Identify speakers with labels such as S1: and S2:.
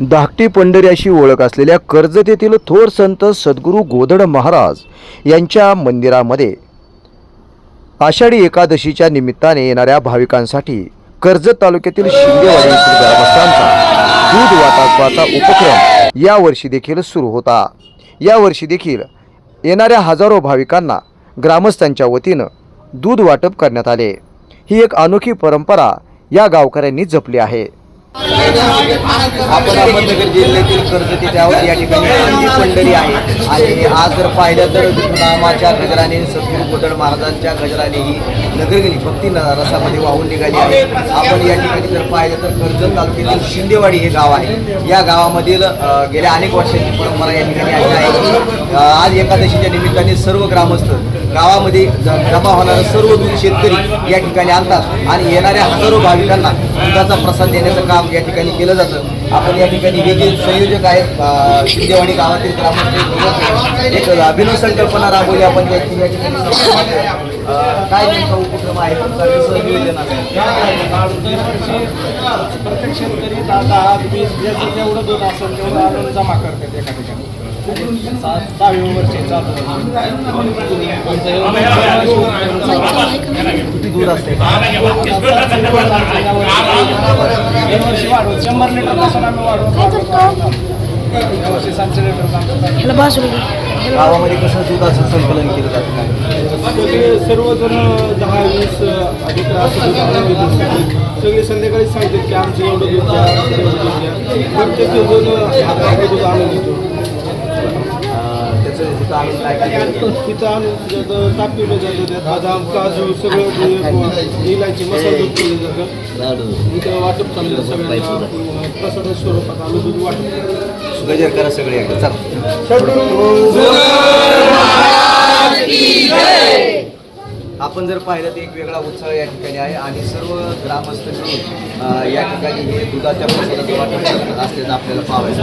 S1: धाकटी पंढरी अशी ओळख असलेल्या कर्जत येथील थोर संत सद्गुरू गोधड महाराज यांच्या मंदिरामध्ये. आषाढी एकादशीच्या निमित्ताने येणाऱ्या भाविकांसाठी कर्जत तालुक्यातील शिंदेवाडी ग्रामस्थांचा दूध वाटपाचा उपक्रम यावर्षी देखील सुरू होता. यावर्षी देखील येणाऱ्या हजारो भाविकांना ग्रामस्थांच्या वतीनं दूध वाटप करण्यात आले. ही एक अनोखी परंपरा या गावकऱ्यांनी जपली आहे.
S2: अहमदनगर जिल्ह्यातील कर्ज येथे या ठिकाणी पंढरी आहे. आणि आज जर पाहिलं तर नामाच्या गजराने सद्गुरू कोदड महाराजांच्या गजराने ही नगरगिरी भक्ती रसामध्ये वाहून निघाली आहे. आपण या ठिकाणी जर पाहिलं तर कर्जत तालुक्यातील शिंदेवाडी हे गाव आहे. या गावामधील गेल्या अनेक वर्षांची परंपरा या ठिकाणी आली आहे. आज एकादशीच्या निमित्ताने सर्व ग्रामस्थ गावामध्ये जमा होणारा सर्व दूध शेतकरी या ठिकाणी आणतात आणि येणाऱ्या हजारो भाविकांना दुधाचा प्रसाद देण्याचं काम या ठिकाणी केलं जातं. आपण या ठिकाणी हे संयोजक आहेत शिंदेवाडी गावातील ग्रामस्थ एक अभिनव संकल्पना राबवली आपण या ठिकाणी. काय नेमका उपक्रम आहे?
S3: प्रत्येक शेतकरी दादा दहा वीस जेवढं दूध असेल तेवढं जमा करतात एका ठिकाणी. दहावी वर्षी
S2: किती दूध असते
S3: वर्षी शंभर लिटरपासून आम्ही सातशे लिटर
S2: गावामध्ये कसं दुधाचं संकलन केलं जातं काय
S3: सगळे सर्वजण दहा वीस अधिक असं सगळे संध्याकाळी सांगतात की आमचं एवढं दूध द्या. दूध प्रत्येक जण दूध आणून देतो.
S2: तिथं आणून काय काय केलं जातं?
S3: त्यात बदाम काजू सगळं ते इलायची मसाला दूध केलं जातं इथं वाटप चाललं सगळ्यांना प्रसाद स्वरूपात आलं दूध वाटप
S2: गजर करा सगळे एकदा चला आपण जर पाहिलं तर एक वेगळा उत्साह या ठिकाणी आहे आणि सर्व ग्रामस्थ मिळून अ, या ठिकाणी हे दुधाच्या प्रसादाचं वाटप करत असल्याचं आपल्याला पाहायचं